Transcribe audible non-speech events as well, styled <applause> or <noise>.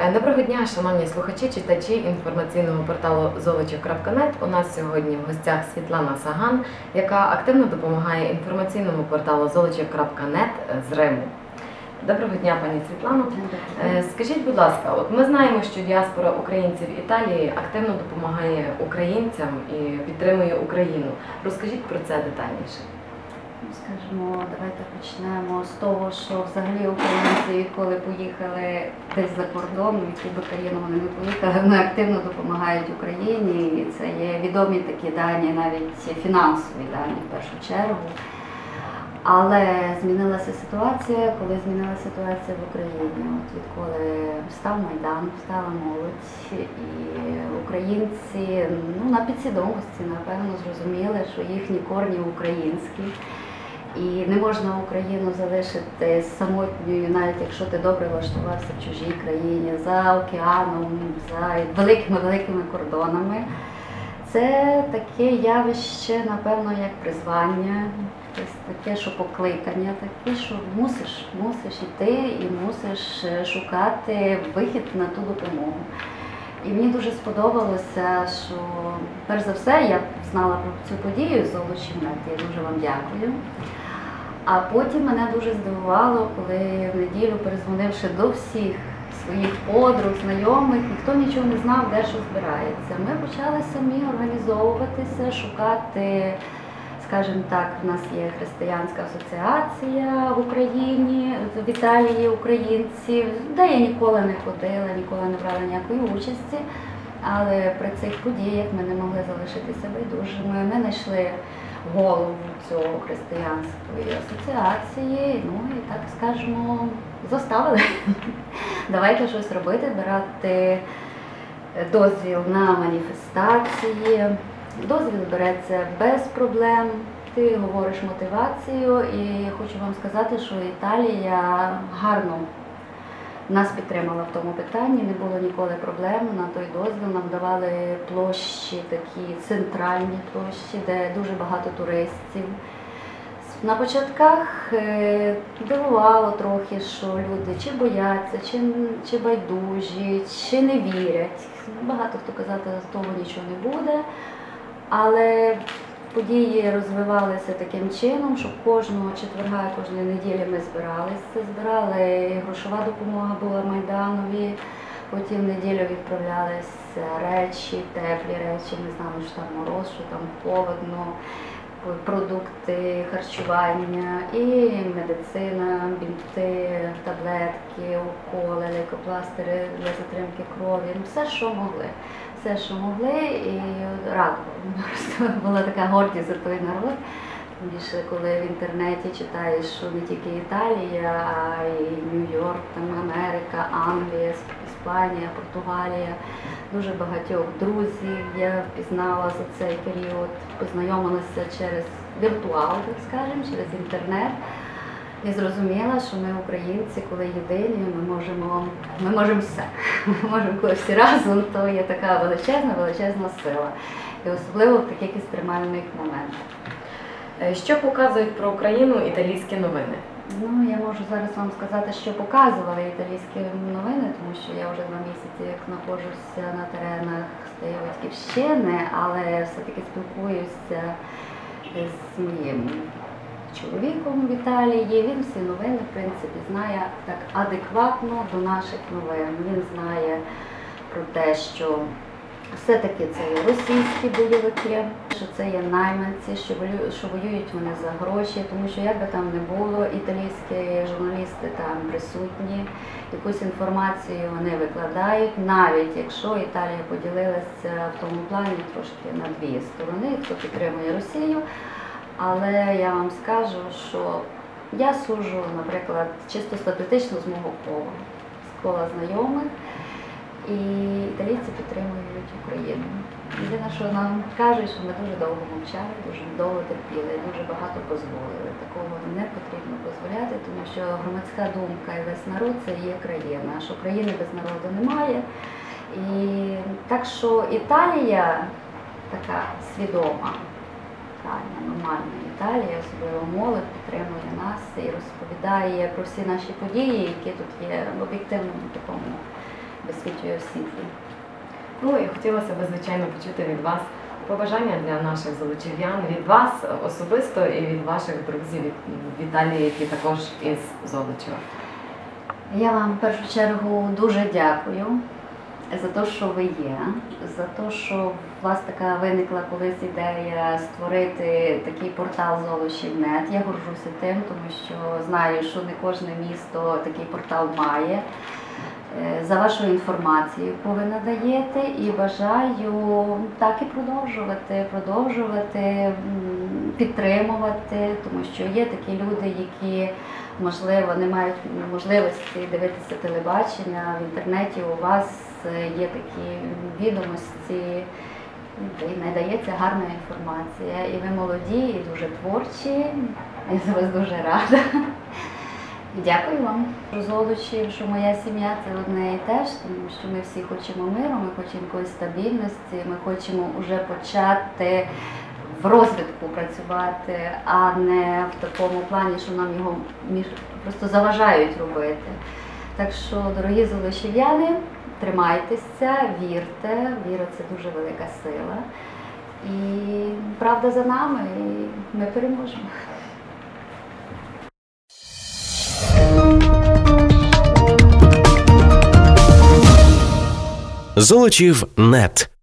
Е, Доброго дня, шановні слухачі, читачі інформаційного порталу золочів.нет. У нас сьогодні в гостях Світлана Саган, яка активно допомагає інформаційному порталу золочів.нет з Риму. Доброго дня, пані Світлано. Е, Скажіть, будь ласка, от ми знаємо, що діаспора українців Італії активно допомагає українцям і підтримує Україну. Розкажіть про це детальніше. Скажімо, давайте почнемо з того, що взагалі українці, відколи поїхали десь за кордон, в яку би країну вони не поїхали, вони активно допомагають Україні. І це є відомі такі дані, навіть фінансові дані в першу чергу. Але змінилася ситуація, коли змінилася ситуація в Україні. От відколи встав Майдан, встала молодь, і українці ну, на підсвідомості, напевно, зрозуміли, що їхні корні українські. І не можна Україну залишити самотньою, навіть якщо ти добре влаштувався в чужій країні, за океаном, за великими-великими кордонами. Це таке явище, напевно, як призвання, таке, що покликання, таке, що мусиш, мусиш йти і мусиш е, шукати вихід на ту допомогу. І мені дуже сподобалося, що перш за все я знала про цю подію з Золочівнет, я дуже вам дякую. А потім мене дуже здивувало, коли в неділю, перезвонивши до всіх своїх подруг, знайомих, ніхто нічого не знав, де що збирається. Ми почали самі організовуватися, шукати, скажімо так, в нас є християнська асоціація в Україні, в Італії українців, де я ніколи не ходила, ніколи не брала ніякої участі. Але при цих подіях ми не могли залишитися байдужими. Ми знайшли голову цього християнської асоціації, ну і так скажемо, заставили. <laughs> Давайте щось робити, брати дозвіл на маніфестації. Дозвіл береться без проблем. Ти говориш мотивацію, і хочу вам сказати, що Італія гарно нас підтримала в тому питанні, не було ніколи проблем. На той дозвіл нам давали площі, такі центральні площі, де дуже багато туристів. На початках е, дивувало трохи, що люди чи бояться, чи, чи байдужі, чи не вірять. Багато хто казав, з того нічого не буде. Але події розвивалися таким чином, що кожного четверга, кожної неділі ми збиралися. Збирали грошова допомога була Майданові. Потім неділю відправлялися речі, теплі речі. Ми знали, що там мороз, що там холодно, продукти харчування і медицина, бінти, таблетки, уколи, лейкопластири для затримки крові. Ну, все, що могли. Все, що могли, і радувало. <laughs> Просто була така гордість за той народ. Більше, коли в інтернеті читаєш, що не тільки Італія, а й Нью-Йорк, Америка, Англія, Іспанія, Португалія. Дуже багатьох друзів я впізнала за цей період, познайомилася через віртуал, так скажемо, через інтернет. І зрозуміла, що ми, українці, коли єдині, ми можемо, ми можемо все. <laughs> Ми можемо коли всі разом, то є така величезна, величезна сила. І особливо в таких екстремальних моментах. Е, Що показують про Україну італійські новини? Ну, я можу зараз вам сказати, що показували італійські новини, тому що я вже два місяці як знаходжуся на теренах своєї батьківщини, але все-таки спілкуюся з моїм чоловіком в Італії. Він всі новини, в принципі, знає так адекватно до наших новин. Він знає про те, що все-таки це є російські бойовики, що це є найманці, що що воюють вони за гроші, тому що як би там не було, італійські журналісти там присутні, якусь інформацію вони викладають, навіть якщо Італія поділилася в тому плані трошки на дві сторони, хто підтримує Росію. Але я вам скажу, що я суджу, наприклад, чисто статистично з мого кола, з кола знайомих. І італійці підтримують Україну. Єдине, що нам кажуть, що ми дуже довго мовчали, дуже довго терпіли, дуже багато дозволили. Такого не потрібно дозволяти, тому що громадська думка і весь народ це є країна, що країни без народу немає. І так що Італія така свідома, правильно, нормальна Італія, особливо молодь підтримує нас і розповідає про всі наші події, які тут є в об'єктивному такому без висвітлює в світлі. Ну і хотілося б, звичайно, почути від вас побажання для наших золочів'ян, від вас особисто і від ваших друзів від Віталії, які також із Золочева. Я вам в першу чергу дуже дякую за те, що ви є, за те, що вас така виникла колись ідея створити такий портал Золочів.нет. Я горжуся тим, тому що знаю, що не кожне місто такий портал має. Е, За вашу інформацію, яку ви надаєте, і бажаю так і продовжувати, продовжувати підтримувати, тому що є такі люди, які можливо не мають можливості дивитися телебачення в інтернеті. У вас е, є такі відомості, де надається гарна інформація. І ви молоді, і дуже творчі. Я за вас дуже рада. Дякую вам. Золочів, що моя сім'я це одне і те ж, тому що ми всі хочемо миру, ми хочемо якоїсь стабільності, ми хочемо вже почати в розвитку працювати, а не в такому плані, що нам його просто заважають робити. Так що, дорогі золочів'яни, тримайтеся, вірте, віра це дуже велика сила. І правда за нами, і ми переможемо. Золочів нет.